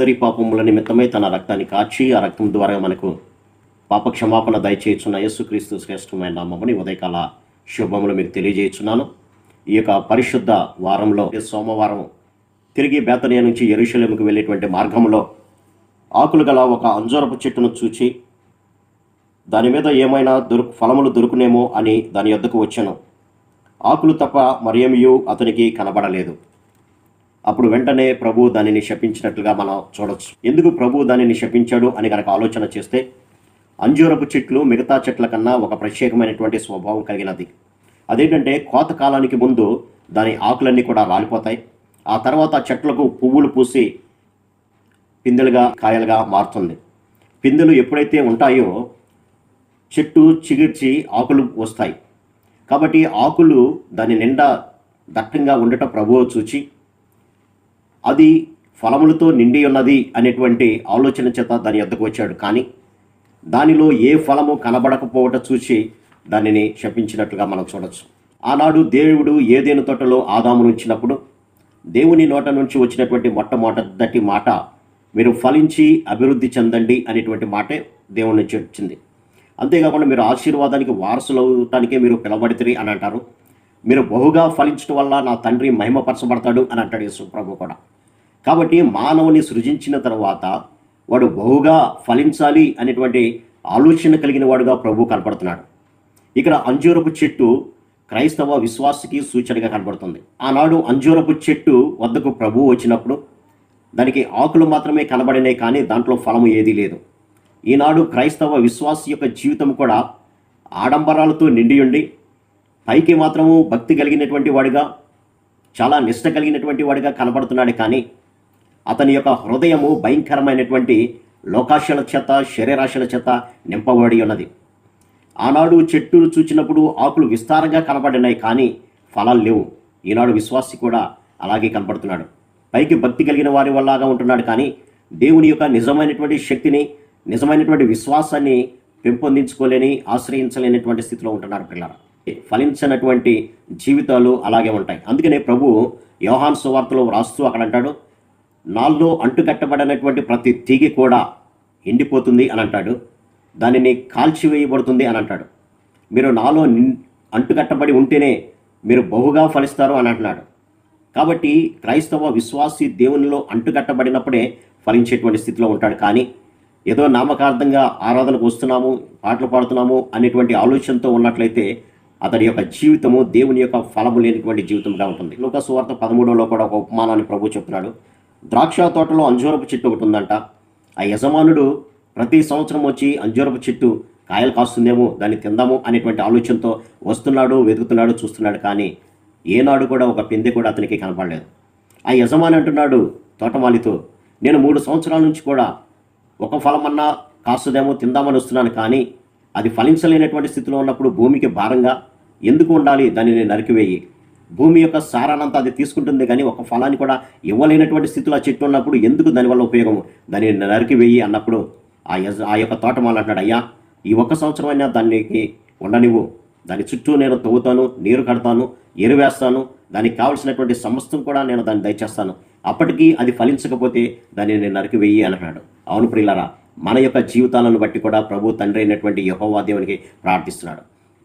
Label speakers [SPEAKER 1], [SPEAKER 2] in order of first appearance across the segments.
[SPEAKER 1] మనందరి పాపముల నిమిత్తమై తన రక్తాన్ని కాచి ఆ రక్తం ద్వారా మనకు పాప క్షమాపణ దయచేయుచున్న యేసుక్రీస్తు శ్రేష్టమైన నామముని ఉదయకాల శుభములు మీకు తెలియజేయుచున్నాను. ఈ యొక్క పరిశుద్ధ వారంలో సోమవారం తిరిగి బేతనియా నుంచి ఎరుశలేముకు వెళ్ళేటువంటి మార్గంలో ఆకులు గల ఒక అంజూరపు చెట్టును చూచి దాని మీద ఏమైనా దొరుకు ఫలములు దొరుకునేమో అని దాని యొద్దకు వచ్చాను. ఆకులు తప్ప మరేమియూ అతనికి కనబడలేదు. అప్పుడు వెంటనే ప్రభు దానిని శపించినట్లుగా మనం చూడొచ్చు. ఎందుకు ప్రభు దానిని శపించాడు అని కనుక ఆలోచన చేస్తే అంజూరపు చెట్లు మిగతా చెట్ల కన్నా ఒక ప్రత్యేకమైనటువంటి స్వభావం కలిగినది. అదేంటంటే కోత కాలానికి ముందు దాని ఆకులన్నీ కూడా రాలిపోతాయి. ఆ తర్వాత చెట్లకు పువ్వులు పూసి పిందెలుగా కాయలుగా మారుతుంది. పిందెలు ఎప్పుడైతే ఉంటాయో చెట్టు చిగిర్చి ఆకులు వస్తాయి. కాబట్టి ఆకులు దాని నిండా దట్టంగా ఉండటం ప్రభువు చూచి అది ఫలములతో నిండి ఉన్నది అనేటువంటి ఆలోచన చేత దాని యొద్దకు వచ్చాడు. కానీ దానిలో ఏ ఫలము కనబడకపోవట చూసి దానిని శపించినట్లుగా మనం చూడొచ్చు. ఆనాడు దేవుడు ఏదేను తోటలో ఆదామును ఉంచినప్పుడు దేవుని నోట నుంచి వచ్చినటువంటి మొట్టమొదటి మాట మీరు ఫలించి అభివృద్ధి చెందండి అనేటువంటి మాటే దేవుని నుంచి వచ్చింది. అంతేకాకుండా మీరు ఆశీర్వాదానికి వారసులు అవటానికే మీరు పిలబడితే అని అంటారు. మీరు బహుగా ఫలించడం వల్ల నా తండ్రి మహిమపరచబడతాడు అని అంటాడు యేసు ప్రభు కూడా. కాబట్టి మానవుని సృజించిన తర్వాత వాడు బహుగా ఫలించాలి అనేటువంటి ఆలోచన కలిగిన వాడుగా ప్రభు కనపడుతున్నాడు. ఇక్కడ అంజూరపు చెట్టు క్రైస్తవ విశ్వాసకి సూచనగా కనబడుతుంది ఆనాడు అంజూరపు చెట్టు వద్దకు ప్రభువు వచ్చినప్పుడు దానికి ఆకులు మాత్రమే కనబడినాయి కానీ దాంట్లో ఫలము ఏదీ లేదు. ఈనాడు క్రైస్తవ విశ్వాస యొక్క జీవితం కూడా ఆడంబరాలతో నిండి ఉండి పైకి మాత్రము భక్తి కలిగినటువంటి వాడిగా చాలా నిష్ట కలిగినటువంటి వాడిగా కనబడుతున్నాడు. కానీ అతని యొక్క హృదయము భయంకరమైనటువంటి లోకాశల చేత శరీరాశల చేత నింపబడి ఉన్నది. ఆనాడు చెట్టును చూచినప్పుడు ఆకులు విస్తారంగా కనబడినాయి కానీ ఫలాలు లేవు. ఈనాడు విశ్వాసి కూడా అలాగే కనపడుతున్నాడు పైకి భక్తి కలిగిన వారి వల్లగా ఉంటున్నాడు కానీ దేవుని యొక్క నిజమైనటువంటి శక్తిని నిజమైనటువంటి విశ్వాసాన్ని పెంపొందించుకోలేని ఆశ్రయించలేనటువంటి స్థితిలో ఉంటున్నారు పిల్లలు. ఫలించినటువంటి జీవితాలు అలాగే ఉంటాయి. అందుకనే ప్రభు యోహాన్ సువార్తలో వ్రాస్తూ అక్కడ అంటాడు నాల్లో అంటుకట్టబడినటువంటి ప్రతి తీగి కూడా ఎండిపోతుంది అని అంటాడు. దానిని కాల్చివేయబడుతుంది అని అంటాడు. మీరు నాలో అంటుకట్టబడి ఉంటేనే మీరు బహుగా ఫలిస్తారు అని అంటున్నాడు. కాబట్టి క్రైస్తవ విశ్వాసి దేవునిలో అంటుకట్టబడినప్పుడే ఫలించేటువంటి స్థితిలో ఉంటాడు. కానీ ఏదో నామకార్థంగా ఆరాధనకు వస్తున్నాము పాటలు పాడుతున్నాము అనేటువంటి ఆలోచనతో ఉన్నట్లయితే అతడి యొక్క జీవితము దేవుని యొక్క ఫలము లేనటువంటి జీవితంగా ఉంటుంది. లోక సువార్త పదమూడులో కూడా ఒక ఉపమానాన్ని ప్రభు చెప్తున్నాడు. ద్రాక్ష తోటలో అంజూరపు చెట్టు ఒకటి ఉందంట. ఆ యజమానుడు ప్రతి సంవత్సరం వచ్చి అంజూరపు చెట్టు కాయలు కాస్తుందేమో దాన్ని తిందాము అనేటువంటి ఆలోచనతో వస్తున్నాడు వెతుకుతున్నాడు చూస్తున్నాడు. కానీ ఏనాడు కూడా ఒక పిందె కూడా అతనికి కనపడలేదు. ఆ యజమాని అంటున్నాడు తోటమాలితో నేను మూడు సంవత్సరాల నుంచి కూడా ఒక ఫలమన్నా కాస్తుందేమో తిందామని వస్తున్నాను. కానీ అది ఫలించలేనటువంటి స్థితిలో ఉన్నప్పుడు భూమికి భారంగా ఎందుకు ఉండాలి? దానిని నరికివేయి. భూమి యొక్క సారానంతా అది తీసుకుంటుంది కానీ ఒక ఫలాన్ని కూడా ఇవ్వలేనటువంటి స్థితిలో ఆ చెట్టు ఉన్నప్పుడు ఎందుకు దానివల్ల ఉపయోగం? దానిని నరికివేయి అన్నప్పుడు ఆ యజ ఆ యొక్క తోటమాల అంటాడు అయ్యా ఈ ఒక్క సంవత్సరం అయినా దానికి ఉండనివ్వు. దాని చుట్టూ నేను తవ్వుతాను నీరు కడతాను ఎరువేస్తాను దానికి కావలసినటువంటి సమస్తం కూడా నేను దాన్ని దయచేస్తాను. అప్పటికీ అది ఫలించకపోతే దాన్ని నేను నరికివేయి వెయ్యి అన్నాడు అవును ప్రియులరా మన యొక్క జీవితాలను బట్టి కూడా ప్రభు తండ్రి అయినటువంటి యహోవా దేవునికి ప్రార్థిస్తున్నాడు.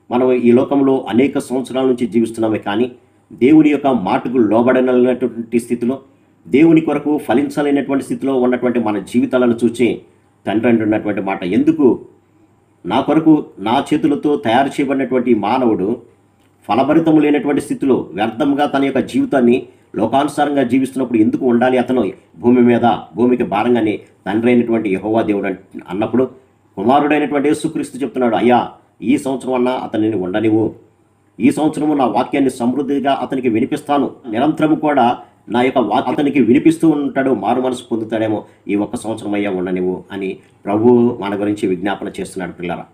[SPEAKER 1] మనం ఈ లోకంలో అనేక సంవత్సరాల నుంచి జీవిస్తున్నామే కానీ దేవుని యొక్క మాటకు లోబడనటువంటి స్థితిలో దేవుని కొరకు ఫలించలేనటువంటి స్థితిలో ఉన్నటువంటి మన జీవితాలను చూచి తండ్రి అంటున్నటువంటి మాట ఎందుకు? నా కొరకు నా చేతులతో తయారు చేయబడినటువంటి మానవుడు ఫలభరితము లేనటువంటి స్థితిలో వ్యర్థంగా తన యొక్క జీవితాన్ని లోకానుసారంగా జీవిస్తున్నప్పుడు ఎందుకు ఉండాలి అతను భూమి మీద భూమికి భారంగానే తండ్రి అయినటువంటి యహోవా దేవుడు అన్నప్పుడు కుమారుడైనటువంటి యేసుక్రీస్తు చెప్తున్నాడు అయ్యా ఈ సంవత్సరం అన్నా అతనిని ఉండనివ్వు. ఈ సంవత్సరము నా వాక్యాన్ని సమృద్ధిగా అతనికి వినిపిస్తాను. నిరంతరము కూడా నా యొక్క వా అతనికి వినిపిస్తూ ఉంటాడు మారు మనసు పొందుతాడేమో ఈ ఒక్క సంవత్సరం అయ్యా ఉండనివ్వు అని ప్రభు మన గురించి విజ్ఞాపన చేస్తున్నాడు పిల్లరా.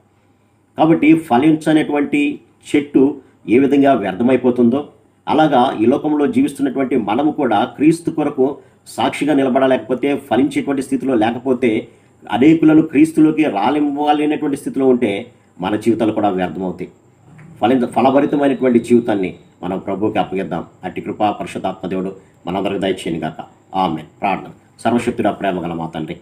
[SPEAKER 1] కాబట్టి ఫలించనటువంటి చెట్టు ఏ విధంగా వ్యర్థమైపోతుందో అలాగా ఈ లోకంలో జీవిస్తున్నటువంటి మనము కూడా క్రీస్తు కొరకు సాక్షిగా నిలబడలేకపోతే ఫలించేటువంటి స్థితిలో లేకపోతే అనేకులను క్రీస్తులోకి రాలివ్వాలనేటువంటి స్థితిలో ఉంటే మన జీవితాలు కూడా వ్యర్థమవుతాయి. ఫలించ ఫలభరితమైనటువంటి జీవితాన్ని మనం ప్రభువుకి అప్పగిద్దాం. అట్టి కృపా పరిశుధాత్మ దేవుడు మనందరికి దయచేయను గాక. ఆమె ప్రార్థన. సర్వశక్తుడ ప్రేమ గల మా తండ్రి.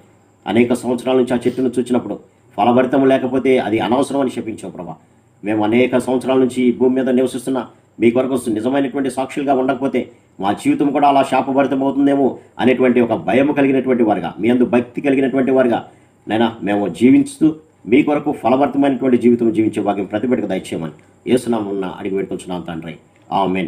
[SPEAKER 1] అనేక సంవత్సరాల నుంచి ఆ చెట్టును చూచినప్పుడు ఫలభరితం లేకపోతే అది అనవసరం అని చెప్పించావు ప్రభా. మేము అనేక సంవత్సరాల నుంచి ఈ భూమి మీద నివసిస్తున్న మీ కొరకు నిజమైనటువంటి సాక్షులుగా ఉండకపోతే మా జీవితం కూడా అలా శాపభరితం అవుతుందేమో అనేటువంటి ఒక భయం కలిగినటువంటి వారుగా మీ అందు భక్తి కలిగినటువంటి వారుగా నైనా మేము జీవిస్తూ మీ కొరకు ఫలవర్తమైనటువంటి జీవితం జీవించే భాగ్యం ప్రతిబిడకు దయచేయమని ఏసునామన్న అడిగి పెట్టుకుంటున్నాను తండ్రి. ఆమెన్.